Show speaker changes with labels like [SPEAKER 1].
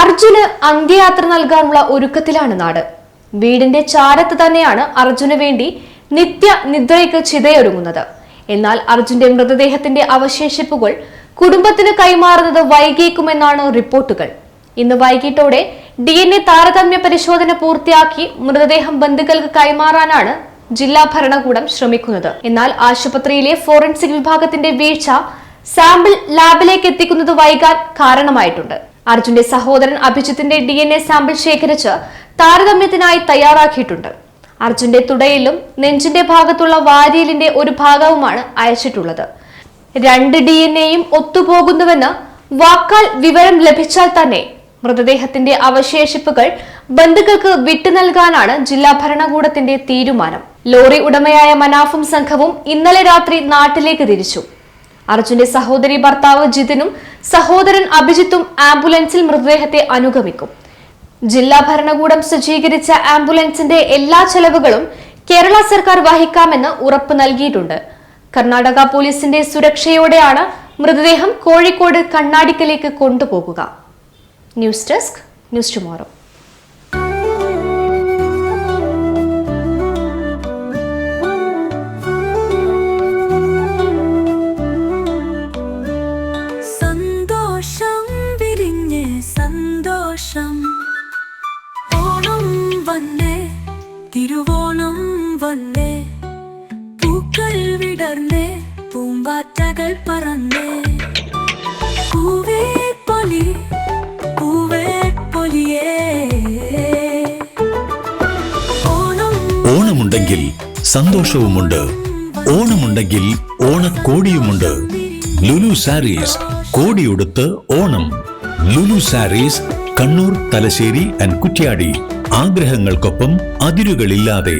[SPEAKER 1] അർജുന് അന്ത്യയാത്ര നൽകാനുള്ള ഒരുക്കത്തിലാണ് നാട്. വീടിന്റെ ചാരത്ത് തന്നെയാണ് അർജുന് വേണ്ടി നിത്യ നിദ്രയ്ക്ക് ചിതയൊരുങ്ങുന്നത്. എന്നാൽ അർജുന്റെ മൃതദേഹത്തിന്റെ അവശേഷിപ്പുകൾ കുടുംബത്തിന് കൈമാറുന്നത് വൈകിയേക്കുമെന്നാണ് റിപ്പോർട്ടുകൾ. ഇന്ന് വൈകിട്ടോടെ ഡി എൻ എ താരതമ്യ പരിശോധന പൂർത്തിയാക്കി മൃതദേഹം ബന്ധുക്കൾക്ക് കൈമാറാനാണ് ജില്ലാ ഭരണകൂടം ശ്രമിക്കുന്നത്. എന്നാൽ ആശുപത്രിയിലെ ഫോറൻസിക് വിഭാഗത്തിന്റെ വീഴ്ച സാമ്പിൾ ലാബിലേക്ക് എത്തിക്കുന്നത് വൈകാൻ കാരണമായിട്ടുണ്ട്. അർജുന്റെ സഹോദരൻ അഭിജിത്തിന്റെ ഡി എൻ എ സാമ്പിൾ ശേഖരിച്ച് താരതമ്യത്തിനായി തയ്യാറാക്കിയിട്ടുണ്ട്. അർജുന്റെ തുടയിലും നെഞ്ചിന്റെ ഭാഗത്തുള്ള വാരിയലിന്റെ ഒരു ഭാഗവുമാണ് അയച്ചിട്ടുള്ളത്. രണ്ട് ഡി എൻ എയും ഒത്തുപോകുന്നുവെന്ന് വാക്കാൽ വിവരം ലഭിച്ചാൽ തന്നെ മൃതദേഹത്തിന്റെ അവശേഷിപ്പുകൾ ബന്ധുക്കൾക്ക് വിട്ടു നൽകാനാണ് ജില്ലാ ഭരണകൂടത്തിന്റെ തീരുമാനം. ലോറി ഉടമയായ മനാഫും സംഘവും ഇന്നലെ രാത്രി നാട്ടിലേക്ക് തിരിച്ചു. അർജുന്റെ സഹോദരി ഭർത്താവ് ജിതിനും സഹോദരൻ അഭിജിത്തും ആംബുലൻസിൽ മൃതദേഹത്തെ അനുഗമിക്കും. ജില്ലാ ഭരണകൂടം സജ്ജീകരിച്ച ആംബുലൻസിന്റെ എല്ലാ ചെലവുകളും കേരള സർക്കാർ വഹിക്കാമെന്ന് ഉറപ്പ് നൽകിയിട്ടുണ്ട്. കർണാടക പോലീസിന്റെ സുരക്ഷയോടെയാണ് മൃതദേഹം കോഴിക്കോട് കണ്ണാടിക്കലേക്ക് കൊണ്ടുപോകുക. News desk news tomorrow.
[SPEAKER 2] സന്തോഷം. ഓണം വന്നേ തിരുവോണം വന്നേ പൂക്കൾ വിടർന്നേ പൂമ്പാറ്റകൾ പറന്നേ. പൂവേ പൊലി പൂവേ പൊലിയേ ഓണം
[SPEAKER 3] ഓണമുണ്ടെങ്കിൽ സന്തോഷവുമുണ്ട്. ഓണമുണ്ടെങ്കിൽ ഓണക്കോടിയുമുണ്ട്. ലുലു സാരീസ് കോടിയുടുത്ത് ഓണം. ലുലു സാരീസ് കണ്ണൂർ തലശ്ശേരി ആൻഡ് കുറ്റ്യാടി. ആഗ്രഹങ്ങൾക്കൊപ്പം അതിരുകളില്ലാതെ.